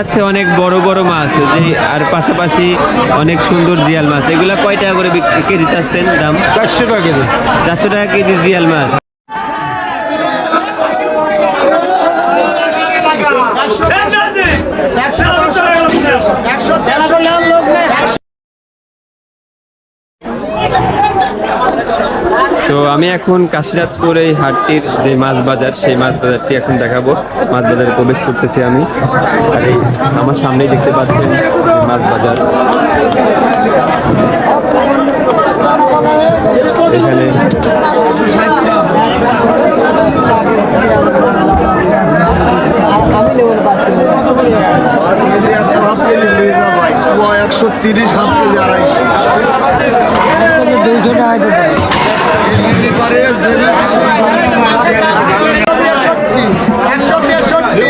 যাচ্ছে অনেক বড় বড় মাছ যে আর পাশাপাশি অনেক সুন্দর জিয়াল মাছ। এগুলা কয় টাকা করে কেজি চাচ্ছেন দাম? চারশো টাকা কেজি। চারশো টাকা কেজি জিয়াল মাছ। তো আমি এখন কাশিরাতপুর এই হাটটির যে মাছ বাজার, সেই মাছ বাজারটি এখন দেখাবো। মাছ বাজারে প্রবেশ করতেছি আমি। আর এই আমার সামনেই দেখতে পাচ্ছেন মাছ বাজার। এখানে একশো তিরিশ দুইশো টাকা একশো তেষট্টি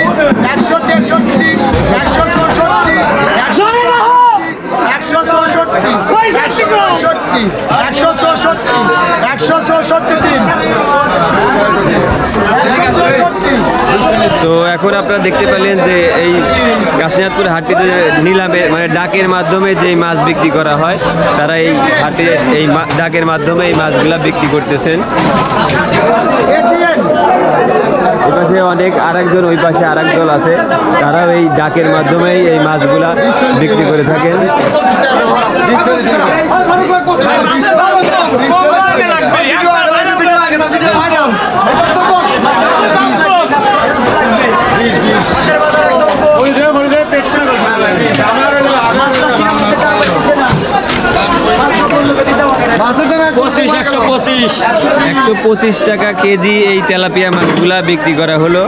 একশো তেষট্টি, একশো চৌষট্টি একশো চৌষট্টি একশো একশো চৌষট্টি একশো চৌষট্টি তিন। তো এখন আপনারা দেখতে পেলেন যে এই কাশিনাথপুর হাটটিতে নিলামে মানে ডাকের মাধ্যমে যে মাছ বিক্রি করা হয় তারা এই হাটে এই ডাকের মাধ্যমে এই মাছগুলা বিক্রি করতেছেন এই পাশে অনেক আরেকজন ওই পাশে আরেক দল আছে তারাও এই ডাকের মাধ্যমেই এই মাছগুলা বিক্রি করে থাকেন একশো পঁচিশ টাকা কেজি এই তেলাপিয়া মাছগুলা বিক্রি করা হলো।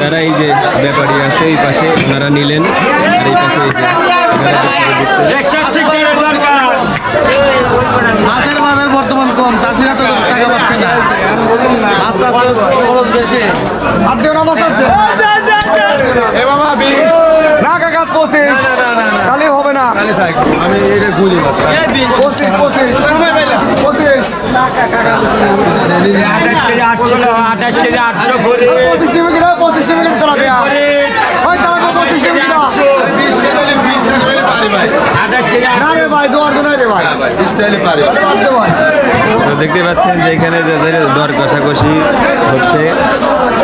তারা এই যে ব্যাপারী আছে এই পাশে ওনারা নিলেন। আর এই পাশে এই যে বাজার বর্তমান কম চাষিরা না আস্তে আস্তে খরচ বেশি। আর দেও না মাছ এ বাবা বিশ না কাকা পঁচিশ। খালি হবে না। আমি এটা খুঁজি পঁচিশ পঁচিশ। পঁচিশ। আঠাশ কেজি আটশো। আঠাশ কেজি আটশো পঁচিশ কিনা পঁচিশ নেবে কিনা তেলাপিয়া ওই তেলাপিয়া পঁচিশ নেবে কিনা আঠাশ কেজি না রে ভাই দোয়ার জন্য রে ভাই স্টাইলে পারে ভাই তো দেখতে পাচ্ছেন যে এখানে যাদের দর কষাকষি হচ্ছে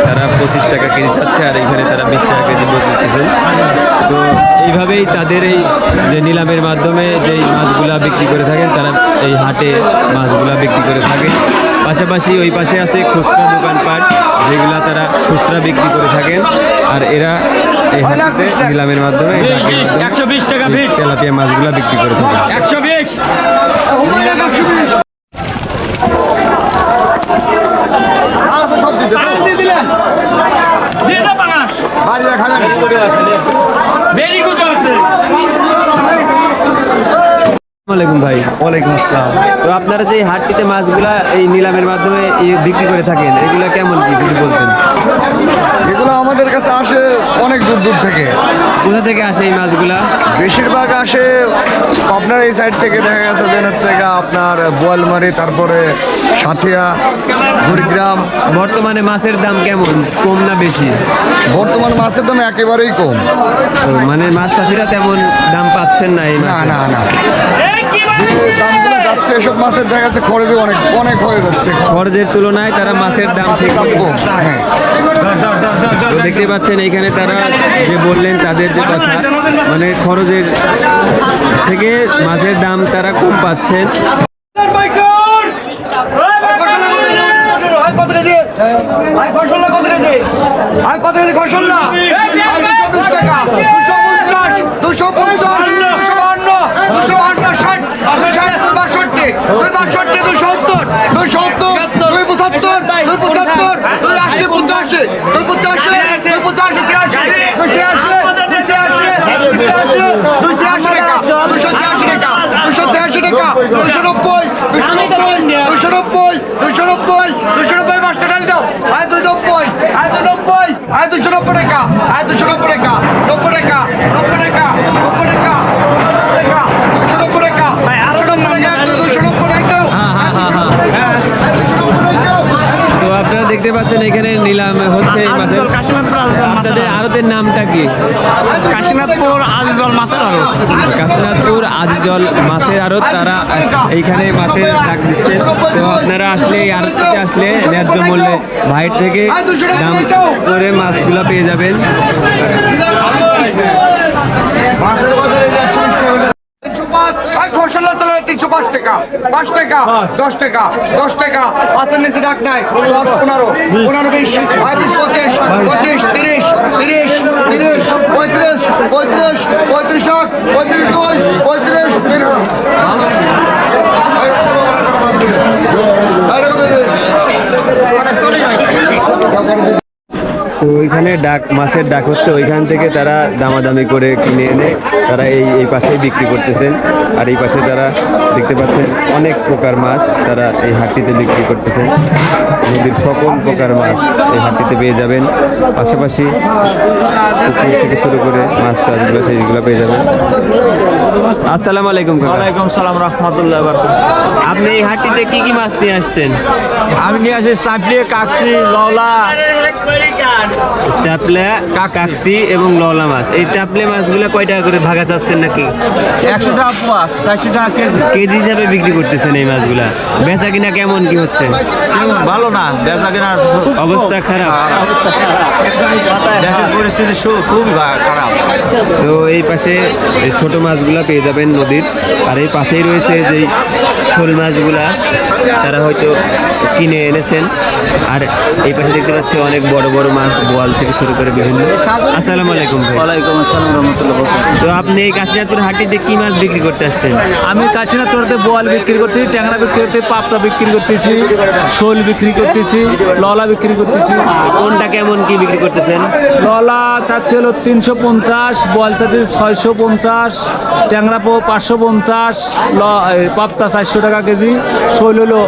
তারা পঁচিশ টাকা কেজি চাচ্ছে আর এখানে তারা বিশ টাকা কেজি বলতেছেন তো এইভাবেই তাদের এই যে নিলামের মাধ্যমে যেই মাছগুলা বিক্রি করে থাকেন তারা এই হাটে মাছগুলা বিক্রি করে থাকেন পাশাপাশি ওই পাশে আছে খুচরা দোকানপাট যেগুলা তারা খুচরা বিক্রি করে থাকেন। আর এরা এই নিলামের মাধ্যমে তেলাপিয়া মাছগুলা বিক্রি করে থাকেন। একশো বিশ। আচ্ছা ভেরি গুড আছে। আসসালামু আলাইকুম ভাই। ওয়ালাইকুম আসসালাম। তো আপনারা যে হাটটিতে মাছগুলা এই নিলামের মাধ্যমে বিক্রি করে থাকেন এগুলা কেমন কি যদি বলতেন? এগুলো আমাদের কাছে আসে অনেক দূর দূর থেকে। কোথা থেকে আসে এই মাছগুলা? বেশিরভাগ আসে আপনার এই সাইড থেকে দেখা গেছে যে হচ্ছে আপনার বোয়ালমারি তারপরে সাথিয়া কুড়িগ্রাম বর্তমানে মাছের দাম কেমন? কম না বেশি? বর্তমান মাছের দাম একেবারেই কম। মানে মাছ চাষিরা তেমন দাম পাচ্ছেন না এই না না না। দামগুলো যাচ্ছে এসব মাছের দেখা যাচ্ছে খরচে অনেক অনেক হয়ে যাচ্ছে খরচের তুলনায় তারা মাছের দাম ঠিক হ্যাঁ দেখতে পাচ্ছেন এইখানে তারা যে বললেন তাদের যে কথা মানে খরচের থেকে মাছের দাম তারা কম পাচ্ছেন দুশো পঞ্চাশ দুশো বান্ন দুশো বান্ন ষাট ষাট দুই বাষট্টি দুই বাষট্টি দুই সত্তর দুই সত্তর দুই পঁচাত্তর দুই পঁচাত্তর দুই আশি পঁচাশি দুই পঁচাশি দুই পঁচাশি ছিয়াশি দুই ছিয়াশি দুই ছিয়াশি দুই ছিয়াশি টাকা দুশো ছিয়াশি টাকা দুশো ছিয়াশি টাকা দুশো নব্বই দুশো নব্বই দুশো নব্বই দুশো নব্বই দুশো নব্বই পাঁচটা ডাল দাও আয় দুই নব্বই আয় দুই নব্বই আয় দুশো নব্বই টাকা আয় দুশো নব্বই টাকা নব্বই টাকা নব্বই টাকা নব্বই টাকা নব্বই দেখতে পাচ্ছেন এখানে নিলাম হচ্ছে এই মাছের। আপনাদের আড়তের নামটা কি? কাশীনাথপুর আজিজল মাছের আড়ত কাশীনাথপুর আজিজল মাছের আড়ত তারা এইখানে মাছের ডাক দিচ্ছেন তো আপনারা আসলে এই আড়তটিতে আসলে ন্যায্য মূল্যে বাইরে থেকে দাম করে মাছগুলো পেয়ে যাবেন মাছের বাজারে যে একশো বিশ টাকা তিনশো পাঁচ ভাই খোসল্লা চলে তিনশো পাঁচ টাকা দশ টাকা দশ টাকা পাঁচের নিচে ডাক নাই পনেরো পনেরো বিশ পঁয়ত্রিশ পঁচিশ পঁচিশ তিরিশ তিরিশ তিরিশ পঁয়ত্রিশ পঁয়ত্রিশ পঁয়ত্রিশ ষাট পঁয়ত্রিশ দুই পঁয়ত্রিশ তিন তো ওইখানে ডাক মাছের ডাক হচ্ছে। ওইখান থেকে তারা দামাদামি করে কিনে এনে তারা এই এই পাশেই বিক্রি করতেছেন। আর এই পাশে তারা দেখতে পাচ্ছেন অনেক প্রকার মাছ তারা এই হাটটিতে বিক্রি করতেছেন। নদীর সকল প্রকার মাছ এই হাটটিতে পেয়ে যাবেন। পাশাপাশি পুকুর থেকে শুরু করে মাছ চাষগুলো সেইগুলো পেয়ে যাবেন। আসসালামু আলাইকুম ওয়ালাইকুম সালাম রহমতুল্লাহ আপনি এই হাটটিতে কি কি মাছ নিয়ে আসছেন? আমি নিয়ে আসি চাপলি কাকসি লওলা। চাপলা কাকসি এবং লওলা মাছ। এই চাপলে মাছগুলো কয় টাকা করে ভাগা চাচ্ছেন নাকি? একশো টাকা পোয়া চারশো টাকা কেজি। কেজি হিসাবে বিক্রি করতেছেন এই মাছগুলা। বেচা কিনা কেমন কি হচ্ছে? ভালো না বেচা কেনার অবস্থা খারাপ। দেশের পরিস্থিতি ভা- খারাপ। তো এই পাশে এই ছোট মাছগুলা পেয়ে যাবেন নদীর। আর এই পাশেই রয়েছে যে শোল মাছগুলা তারা হয়তো কিনে এনেছেন। আর এই পাশে দেখতে পাচ্ছি অনেক বড় বড় মাছ। বোয়াল থেকে শুরু করে বিভিন্ন। আসসালামু আলাইকুম ওয়ালাইকুম আসসালাম রহমতুল্লাহ তো আপনি এই কাশিনাথপুর হাটিতে কি মাছ বিক্রি করতে আসছেন? আমি কাশীনাথপুরতে বোয়াল বিক্রি করতেছি ট্যাংরা বিক্রি করতে পাপটা বিক্রি করতেছি শোল বিক্রি করতেছি ললা বিক্রি করতেছি। কোনটা কেমন কি বিক্রি করতেছেন? ললা চাচ্ছে হলো তিনশো পঞ্চাশ বোয়াল চাচ্ছে ছয়শো পঞ্চাশ ট্যাংরা পো পাঁচশো পঞ্চাশ ল পাপটা চারশো টাকা কেজি শোল হলো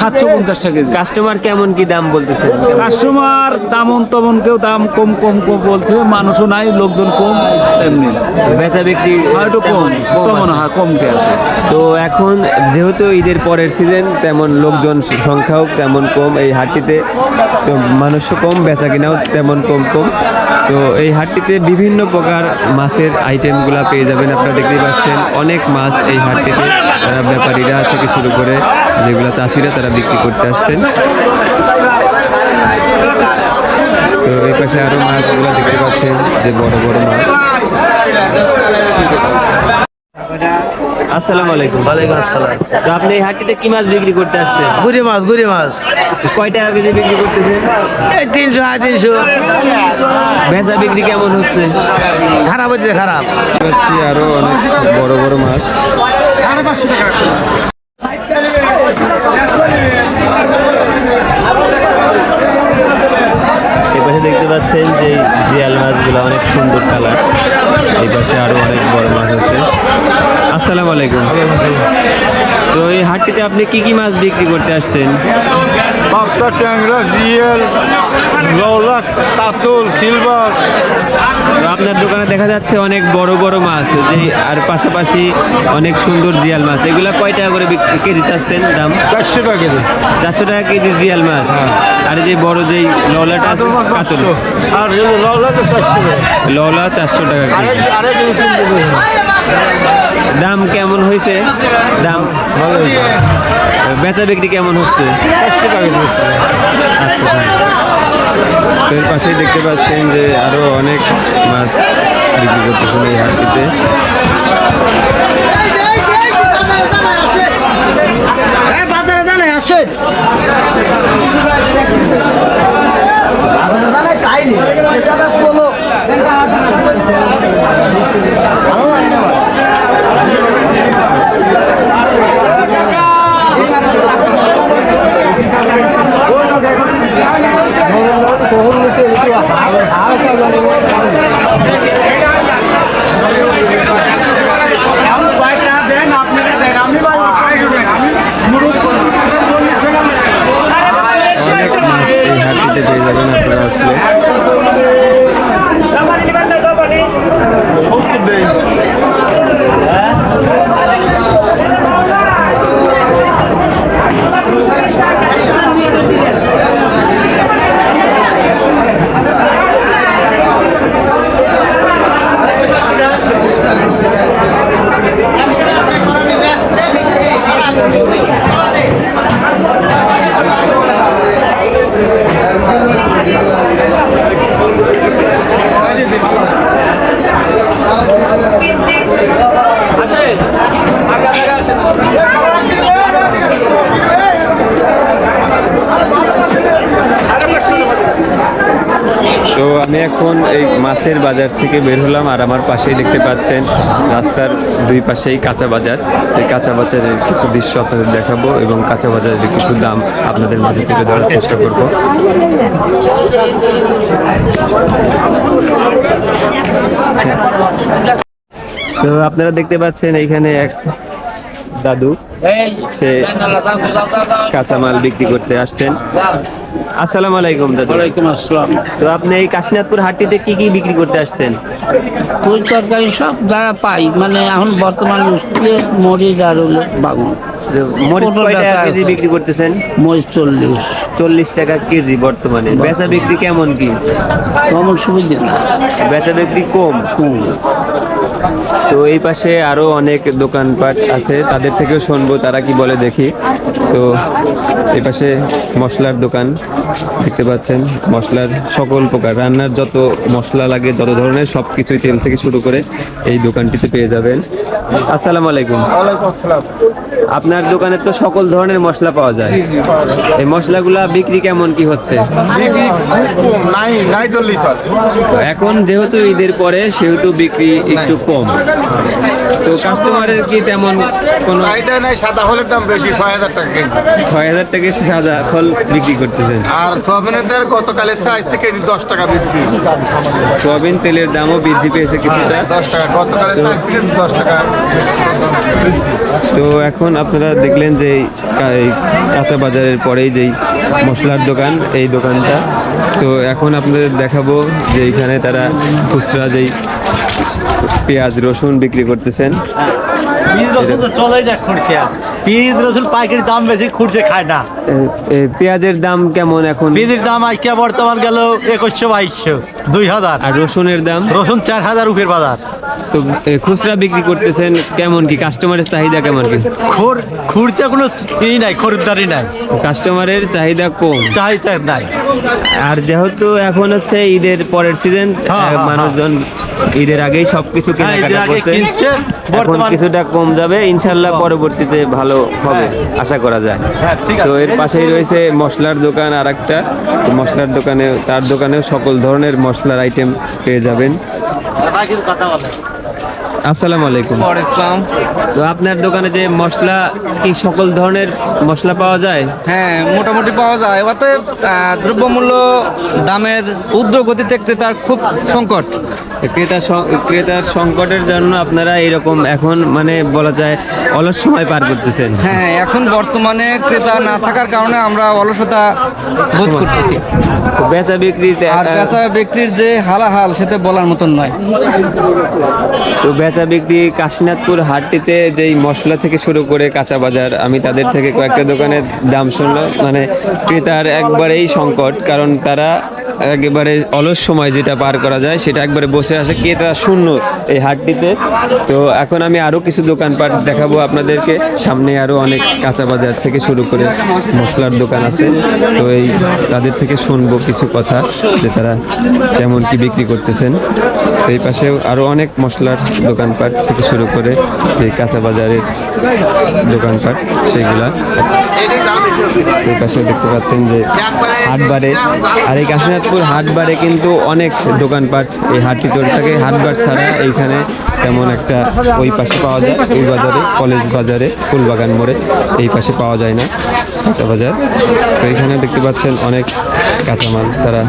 সাতশো পঞ্চাশ টাকা কেজি। কাস্টমার কেমন কি দাম বলতেছেন? কাস্টমার তেমন তমন কেউ দাম কম কম কম বলছে মানুষও নাই লোকজন কম এমনি বেচা বিক্রি হয়তো কম তেমন। হয় কম কে আছে। তো এখন যেহেতু ঈদের পরের সিজন তেমন লোকজন সংখ্যাও তেমন কম এই হাটটিতে তো মানুষও কম বেচা কিনাও তেমন কম কম। তো এই হাটটিতে বিভিন্ন প্রকার মাছের আইটেমগুলো পেয়ে যাবেন আপনারা দেখতেই পাচ্ছেন অনেক মাছ এই হাটটিতে তারা ব্যাপারীরা থেকে শুরু করে যেগুলো চাষিরা তারা বিক্রি করতে আসছেন। তো এই পাশে আরও মাছগুলো দেখতে পাচ্ছেন যে বড় বড় মাছ। আসসালামু আলাইকুম। ওয়ালাইকুম আসসালাম। তো আপনি এই হাটটিতে কি মাছ বিক্রি করতে আসছেন? গুড়ি মাছ গুড়ি মাছ। কয় টাকা কেজি বিক্রি করতেছেন? এই তিনশো আড়াই তিনশো। বেচা বিক্রি কেমন হচ্ছে? খারাপ হচ্ছে খারাপ। পাচ্ছি আরও অনেক বড় বড় মাছ। দেখতে পাচ্ছেন যে জিয়াল মাছগুলো অনেক সুন্দর কালার এই পাশে আরও অনেক বড় মাছ আছে। আসসালামু আলাইকুম। তো এই হাটটিতে আপনি কি কি মাছ বিক্রি করতে আসছেন? পাপটা ট্যাংরা জিএল লওলা কাতল সিলভার। আপনার দোকানে দেখা যাচ্ছে অনেক বড় বড় মাছ যে আর পাশাপাশি অনেক সুন্দর জিয়াল মাছ। এগুলা কয় টাকা করে বিক্রি- কেজি চাচ্ছেন দাম? চারশো টাকা কেজি। চারশো টাকা কেজি জিয়াল মাছ। আর যে বড় যেই লওলাটা আছে কাতল আর লওলাটা চারশো টাকা। লওলা চারশো টাকা কেজি। দাম কেমন হয়েছে? দাম ভালো বেচা বিক্রি কেমন হচ্ছে? আচ্ছা পাশেই দেখতে পাচ্ছেন যে আরও অনেক মাছ বিক্রি করতেছেন এই হাটটিতে। অনেক মাছ এই হাটটিতে পেয়ে যাবেন আপনারা আসলে। এখন এই মাছের বাজার থেকে বের হলাম আর আমার পাশেই দেখতে পাচ্ছেন রাস্তার দুই পাশেই কাঁচা বাজার। এই কাঁচা বাজারের কিছু দৃশ্য আপনাদের দেখাবো এবং কাঁচা বাজারের কিছু দাম আপনাদের মাঝে তুলে ধরার চেষ্টা করব। তো আপনারা দেখতে পাচ্ছেন এইখানে এক দাদু। সে কাঁচামাল বিক্রি করতে আসছেন। আসসালামু আলাইকুম দাদু। ওয়ালাইকুম আসসালাম। তো আপনি এই কাশীনাথপুর হাটটিতে কি কি বিক্রি করতে আসছেন? ওই তরকারি সব দ্বারা পাই মানে এখন বর্তমান উঠলে মরিচ আর হলো বাগুন। মরিচ কয় টাকা কেজি বিক্রি করতেছেন? মরিচ চল্লিশ। চল্লিশ টাকা কেজি বর্তমানে। বেচা বিক্রি কেমন কি? কমন সুবিধা না। বেচা বিক্রি কম? কম। তো এই পাশে আরও অনেক দোকানপাট আছে তাদের থেকেও শুনব তারা কি বলে দেখি। তো এই পাশে মশলার দোকান। দেখতে পাচ্ছেন মশলার সকল প্রকার রান্নার যত মশলা লাগে যত ধরনের সব কিছুই তেল থেকে শুরু করে এই দোকানটিতে পেয়ে যাবেন। আসসালামু আলাইকুম। আপনার দোকানে তো সকল ধরনের মশলা পাওয়া যায়। এই মশলাগুলা বিক্রি কেমন কি হচ্ছে? এখন যেহেতু ঈদের পরে সেহেতু বিক্রি একটু কম। তো কাস্টমারের কি তেমন কোনো চাহিদা নাই সাদা হলের দাম বেশি ছয় হাজার টাকা ছয় হাজার টাকা সাদা ফল বিক্রি করতেছেন আর সোয়াবিনের তেল গতকালের থেকে আজ থেকে দশ টাকা বৃদ্ধি। সয়াবিন তেলের দামও বৃদ্ধি পেয়েছে কিছুটা। দশ টাকা। গতকালের থেকে দশ টাকা তো এখন আপনারা দেখলেন যে এই কাঁচা বাজারের পরেই যেই মশলার দোকান এই দোকানটা। তো এখন আপনাদের দেখাবো যে এখানে তারা খুচরা যেই পেঁয়াজ রসুন বিক্রি করতেছেন। পিস রসুন পাইকারি দাম বেশি খুঁড়ছে খায় না। পেঁয়াজের দাম কেমন এখন? পিসের দাম আজকে বর্তমান গেল একুশশো বাইশশো দুই হাজার। আর রসুনের দাম? রসুন চার হাজার উপের বাজার। তো এ, খুচরা বিক্রি করতেছেন কেমন কি? কাস্টমারের চাহিদা কেমন কি? খুর খুঁড়তে কোনো ই নাই খরিদ্দারি নাই। কাস্টমারের চাহিদা কম। চাহিদা নাই। আর যেহেতু এখন হচ্ছে ঈদের পরের সিজন হ্যাঁ, হ্যাঁ, মানুষজন ঈদের আগেই সবকিছু হ্যাঁ, ঈদের কেনাকাটা আগে করছে। কিনছে, এখন বর্তমান- কিছুটা কম যাবে ইনশাল্লাহ পরবর্তীতে ভালো হবে আশা করা যায়। হ্যাঁ, তো এর পাশেই রয়েছে মশলার দোকান আর একটা মশলার দোকানে তার দোকানেও সকল ধরনের মশলার আইটেম পেয়ে যাবেন। কথা বলে। আসসালামু আলাইকুম। ইসলাম তো আপনার দোকানে যে মশলা কি সকল ধরনের মশলা পাওয়া যায়? হ্যাঁ মোটামুটি পাওয়া যায়। অতএব দ্রব্যমূল্য দামের ঊর্ধ্বগতিতে ক্রেতার খুব সংকট। ক্রেতা ক্রেতার সংকটের জন্য আপনারা এরকম এখন মানে বলা যায় অলস সময় পার করতেছেন। হ্যাঁ এখন বর্তমানে ক্রেতা না থাকার কারণে আমরা অলসতা বোধ করতেছি। বেচা বিক্রিতে আর বেচা বিক্রির যে হালাহাল সেটা বলার মতন নয়। তো বেচা বিক্রি কাশীনাথপুর হাটটিতে যেই মশলা থেকে শুরু করে কাঁচা বাজার, আমি তাদের থেকে কয়েকটা দোকানের দাম শুনলাম মানে ক্রেতার একবারেই সংকট, কারণ তারা একেবারে অলস সময় যেটা পার করা যায়, সেটা একবারে বসে আসে ক্রেতা শূন্য এই হাটটিতে। তো এখন আমি আরও কিছু দোকানপাট দেখাবো আপনাদেরকে। সামনে আরও অনেক কাঁচা বাজার থেকে শুরু করে মশলার দোকান আছে। তো এই তাদের থেকে শুনব কিছু কথা, যে তারা কেমন কি বিক্রি করতেছেন। তো এই পাশেও আরও অনেক মশলার দোকানপাট থেকে শুরু করে যে কাঁচা বাজারের দোকানপাট, সেগুলা। এই পাশে দেখতে পাচ্ছেন যে হাটবারে, আর এই কাশীনাথপুর হাটবারে কিন্তু অনেক দোকানপাট এই হাটটি থাকে হাটবার ছাড়া এইখানে তেমন একটা ওই পাশে পাওয়া যায় ওই বাজারে, কলেজ বাজারে, ফুলবাগান মোড়ে এই পাশে পাওয়া যায় না, কাঁচা বাজার। তো এখানে দেখতে পাচ্ছেন অনেক কাঁচামাল তারা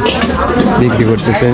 বিক্রি করতেছেন।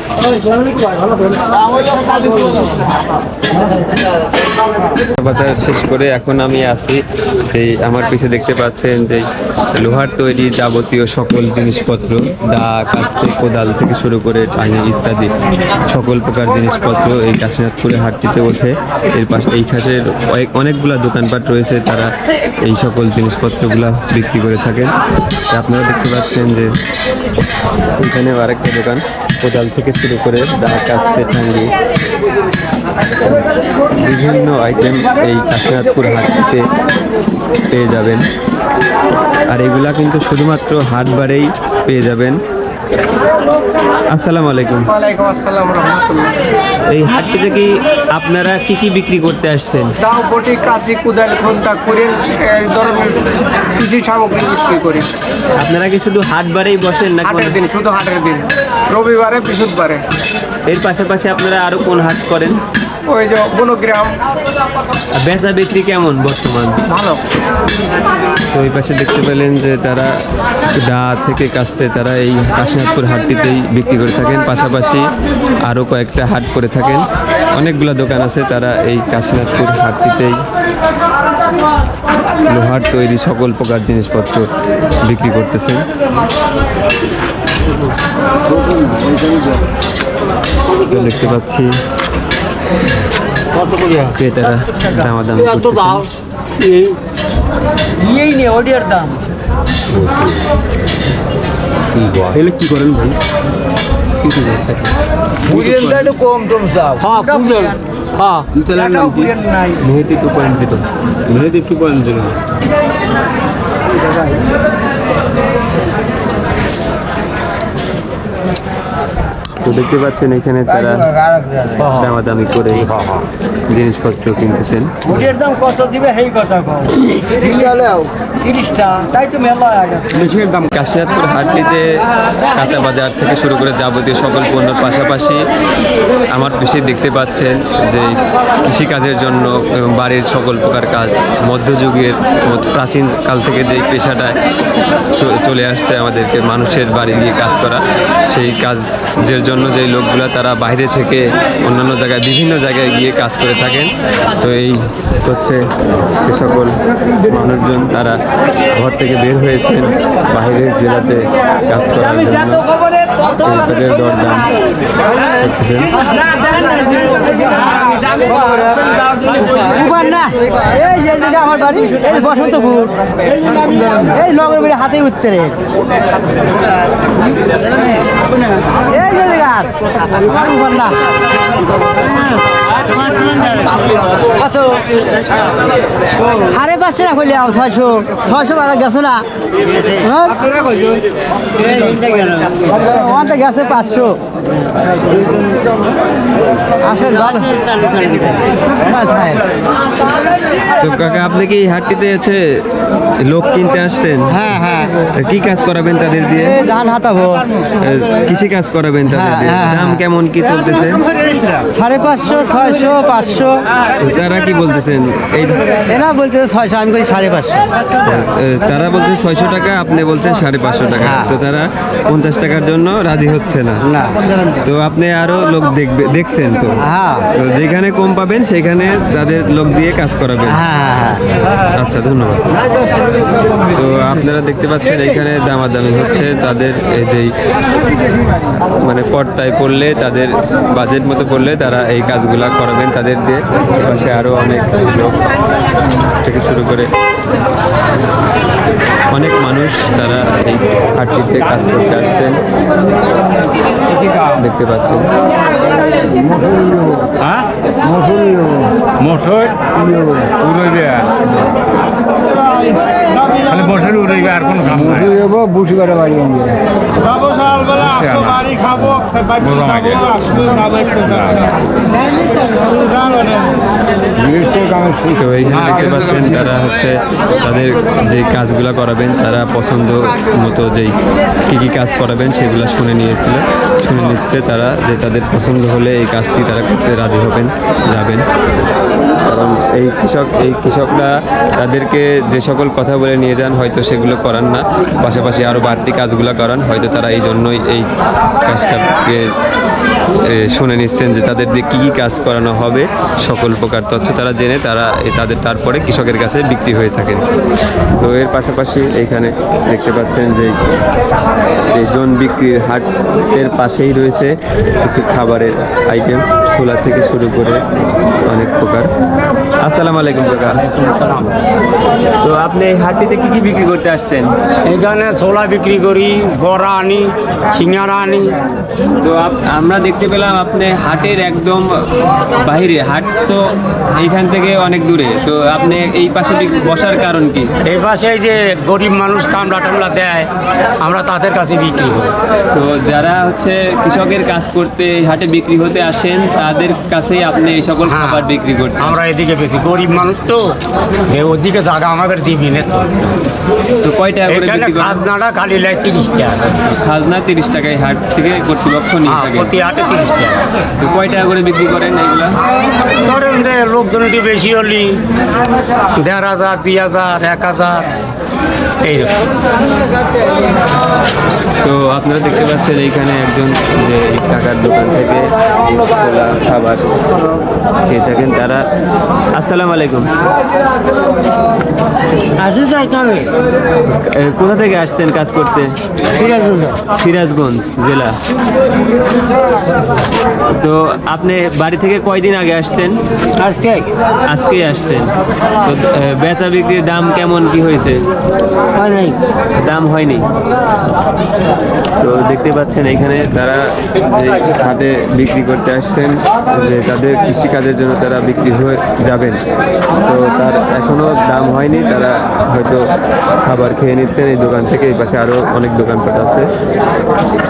বাজার শেষ করে এখন আমি আছি। এই আমার পিছে দেখতে পাচ্ছেন যে লোহার তৈরি যাবতীয় সকল জিনিসপত্র দা কাস্তে কোদাল থেকে শুরু করে টাঙি ইত্যাদি সকল প্রকার জিনিসপত্র এই কাশীনাথপুরে হাটটিতে ওঠে। এর পাশে এই খাসের অনেকগুলা দোকানপাট রয়েছে, তারা এই সকল জিনিসপত্রগুলা বিক্রি করে থাকেন। আপনারা দেখতে পাচ্ছেন যে এখানে আরেকটা দোকান। কোদাল থেকে শুরু করে কাস্তে টাঙ্গি বিভিন্ন আইটেম এই কাশীনাথপুর হাটটিতে পেয়ে যাবেন। আর এগুলা কিন্তু শুধুমাত্র হাটবারেই পেয়ে যাবেন। আসসালামু আলাইকুম। ওয়ালাইকুম আসসালাম রাহমাতুল্লাহ। এই হাট কি আপনারা কি কি বিক্রি করতে আসছেন? দাও বটি কাশি কুদাল খন্তা কুরেন এই ধরনের কিছু সামগ্রী বিক্রি করি। আপনারা কি শুধু হাটবারেই বসেন নাকি হাটের দিন শুধু হাটের দিন। রবিবারে বৃহস্পতিবারে। এর পাশাপাশি আপনারা আরও কোন হাট করেন? ওই যে বনগ্রাম। বেচা বিক্রি কেমন বর্তমান? ভালো। তো এই পাশে দেখতে পেলেন যে তারা দা থেকে কাস্তে তারা এই কাশীনাথপুর হাটটিতেই বিক্রি করে থাকেন। পাশাপাশি আরও কয়েকটা হাট করে থাকেন। অনেকগুলো দোকান আছে তারা এই কাশীনাথপুর হাটটিতেই লোহার তৈরি সকল প্রকার জিনিসপত্র বিক্রি করতেছেন। দেখতে পাচ্ছি ক্রেতারা দামাদামি এই নে ওডিয়ার দাম। এগুলো কি করেন ভাই? কম টম দাও হ্যাঁ কুড়েল হ্যাঁ। চ্যানেল নাম কি Mehedi two point zero. Mehedi two point zero. তো দেখতে পাচ্ছেন এখানে তারা দামাদামি করে জিনিসপত্র কিনতেছেন। ওডিয়ার দাম কত দিবে সেই কথা কও। তিরিশটা তাই তো মেলা গেছে। কাশিনাথপুর হাটটিতে কাঁচা বাজার থেকে শুরু করে যাবতীয় সকল পণ্যের পাশাপাশি আমার পিছে দেখতে পাচ্ছেন যে কৃষিকাজের জন্য বাড়ির সকল প্রকার কাজ মধ্যযুগের মধ্য- প্রাচীন কাল থেকে যে পেশাটা চ- চলে আসছে আমাদেরকে মানুষের বাড়ি গিয়ে কাজ করা। সেই কাজের জন্য যেই লোকগুলো তারা বাইরে থেকে অন্যান্য জায়গায় বিভিন্ন জায়গায় গিয়ে কাজ করে থাকেন। তো এই হচ্ছে সে সকল মানুষজন, তারা ঘর থেকে বের হয়েছেন বাইরের জেলাতে কাজ করার জন্য। তাদের দরদাম করতেছেন। আমার বাড়ি বসন্তপুর। এই হাতে উত্তরে। সাড়ে পাঁচশো না করলে ছয়শো ছয়শো বাজার গেছে না হ্যাঁ? তো গেছে পাঁচশো তো কাকা আপনি কি হাটটিতে আছে লোক কিনতে আসছেন? হ্যাঁ হ্যাঁ। কি কাজ করাবেন তাদের দিয়ে? ধান হাতাবো। কৃষি কাজ করাবেন তাদের হ্যাঁ, দিয়ে? হ্যাঁ, দাম হ্যাঁ। কেমন কি চলতেছে? সাড়ে পাঁচশো ছয়শো পাঁচশো। তারা কি বলতেছেন? এই এরা বলতে ছয়শো আমি করি সাড়ে পাঁচশো। তারা বলছে ছয়শো টাকা আপনি বলছেন সাড়ে পাঁচশো টাকা। তো তারা পঞ্চাশ টাকার জন্য রাজি হচ্ছে না। তো আপনি আরও লোক দেখবে দেখছেন তো? হ্যাঁ। যেখানে কম পাবেন সেখানে তাদের লোক দিয়ে কাজ করাবেন। হ্যাঁ হ্যাঁ। আচ্ছা ধন্যবাদ। তো আপনারা দেখতে পাচ্ছেন এখানে দামাদামি হচ্ছে। তাদের এই যেই মানে পর্দায় পড়লে, তাদের বাজেট মতো পড়লে তারা এই কাজগুলা করাবেন। তাদের দিয়ে পাশে আরও অনেক লোক থেকে শুরু করে অনেক মানুষ তারা এই হাটটিতে কাজ করতে আসছেন। দেখতে পাচ্ছেন। মশর উড়ইবে খালি উড়ে উড়ইবে আর কোনো কাজ নাই। বুঝি করে বাড়ি বোঝা লাগে তো এইখানে দেখতে পাচ্ছেন তারা হচ্ছে তাদের যে কাজগুলো করাবেন তারা পছন্দ মতো যেই কী কী কাজ করাবেন সেগুলো শুনে নিয়েছিল। শুনে নিচ্ছে তারা যে তাদের পছন্দ হলে এই কাজটি তারা করতে রাজি হবেন যাবেন। কারণ এই কৃষক এই কৃষকরা তাদেরকে যে সকল কথা বলে নিয়ে যান হয়তো সেগুলো করান না। পাশাপাশি আরও বাড়তি কাজগুলো করান হয়তো তারা এই জন্যই এই কাজটাকে শুনে নিচ্ছেন যে তাদের দিয়ে কী কী কাজ করানো হবে সকল প্রকার তথ্য তারা জেনে তারা এই তাদের তারপরে কৃষকের কাছে বিক্রি হয়ে থাকেন। তো এর পাশাপাশি এইখানে দেখতে পাচ্ছেন যে যে জন বিক্রির হাটের পাশেই রয়েছে কিছু খাবারের আইটেম। ছোলা থেকে শুরু করে অনেক প্রকার। আসসালামু আলাইকুম কাকা। তো আপনি এই হাটটিতে কি কি বিক্রি করতে আসছেন? এখানে ছোলা বিক্রি করি বড়া আনি সিঙ্গারা আনি। তো আপ- আমরা দেখতে পেলাম আপনি হাটের একদম বাইরে। হাট তো এইখান থেকে অনেক দূরে তো আপনি এই পাশে বসার কারণ কি? এই পাশে যে গরিব মানুষ কামলা টামলা দেয় আমরা তাদের কাছে বিক্রি করি। তো যারা হচ্ছে কৃষকের কাজ করতে হাটে বিক্রি হতে আসেন তাদের কাছেই আপনি এই সকল হ্যাঁ। খাবার বিক্রি করতে আমরা এদিকে বেশি গরিব মানুষ তো ওদিকে জায়গা আমাদের দিবি না তো। তো কয় টাকা করে বিক্রি করেন? খাজনাটা খালি লাই তিরিশ টাকা। খাজনা তিরিশ টাকায় হাট থেকে কর্তৃপক্ষ নিয়ে হ্যাঁ, থাকে। প্রতি হাটে তিরিশ টাকা। তো কয় টাকা করে বিক্রি করেন এগুলা? ধরেন যে লোকজন বেশি হলি দেড় হাজার, দুই হাজার, এক হাজার তো আপনারা দেখতে পাচ্ছেন এইখানে একজন যে টাকার দোকান থেকে খাবার খেয়ে থাকেন তারা। আসসালামু আলাইকুম। কোথা থেকে আসছেন কাজ করতে? সিরাজগঞ্জ। জেলা। তো আপনি বাড়ি থেকে কয়দিন আগে আসছেন? আজকে। আজকেই আসছেন। তো বেচা বিক্রির দাম কেমন কি হয়েছে? হয় নাই। দাম হয়নি। তো দেখতে পাচ্ছেন এখানে তারা যে হাটে বিক্রি করতে আসছেন যে তাদের কৃষিকাজের জন্য তারা বিক্রি হয়ে যাবেন। তো তার এখনও দাম হয়নি, তারা হয়তো খাবার খেয়ে নিচ্ছেন এই দোকান থেকে, এই পাশে আরও অনেক দোকানপাট আছে।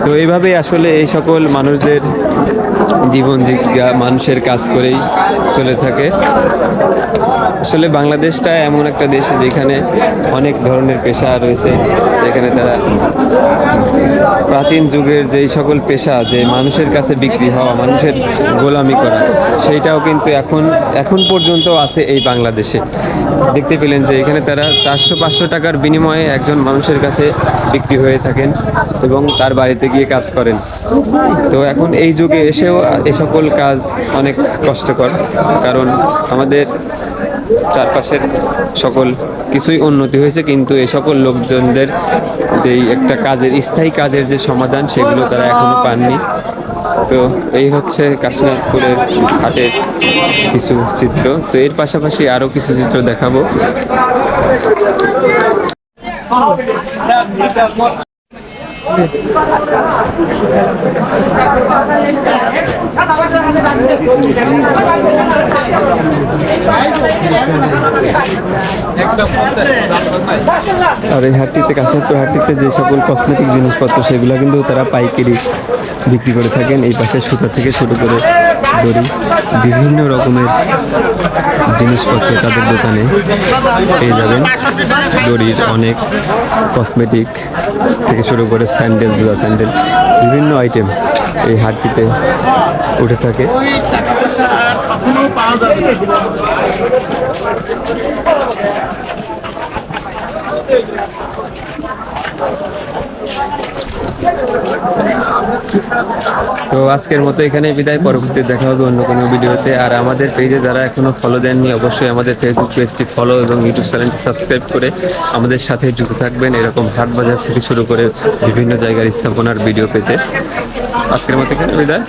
তো এইভাবেই আসলে এই সকল মানুষদের জীবন জীবিকা, মানুষের কাজ করেই চলে থাকে। আসলে বাংলাদেশটা এমন একটা দেশ যেখানে অনেক ধরনের পেশা রয়েছে, যেখানে তারা প্রাচীন যুগের যেই সকল পেশা, যে মানুষের কাছে বিক্রি হওয়া, মানুষের গোলামি করা, সেইটাও কিন্তু এখন এখন পর্যন্ত আছে এই বাংলাদেশে। দেখতে পেলেন যে এখানে তারা চারশো পাঁচশো টাকার বিনিময়ে একজন মানুষের কাছে বিক্রি হয়ে থাকেন এবং তার বাড়িতে গিয়ে কাজ করেন। তো এখন এই যুগে এসেও এ সকল কাজ অনেক কষ্টকর, কারণ আমাদের চারপাশের সকল কিছুই উন্নতি হয়েছে, কিন্তু এই সকল লোকজনদের যেই একটা কাজের, স্থায়ী কাজের যে সমাধান, সেগুলো তারা এখনও পাননি। তো এই হচ্ছে কাশীনাথপুরের হাটের কিছু চিত্র। তো এর পাশাপাশি আরও কিছু চিত্র দেখাবো। আর এই হাটটিতে কাশীনাথপুর হাটটিতে যে সকল কসমেটিক জিনিসপত্র, সেগুলো কিন্তু তারা পাইকারি বিক্রি করে থাকেন। এই পাশে সুতা থেকে শুরু করে দড়ি বিভিন্ন রকমের জিনিসপত্র তাদের দোকানে পেয়ে যাবেন। দড়ির অনেক কসমেটিক থেকে শুরু করে স্যান্ডেল জুতা স্যান্ডেল বিভিন্ন আইটেম এই হাটটিতে উঠে থাকে। তো আজকের মতো এখানে বিদায়। পরবর্তীতে দেখা হবে অন্য কোনো ভিডিওতে। আর আমাদের পেজে যারা এখনও ফলো দেননি, অবশ্যই আমাদের ফেসবুক পেজটি ফলো এবং ইউটিউব চ্যানেলটি সাবস্ক্রাইব করে আমাদের সাথে যুক্ত থাকবেন। এরকম হাট বাজার থেকে শুরু করে বিভিন্ন জায়গার স্থাপনার ভিডিও পেতে। আজকের মতো এখানে বিদায়।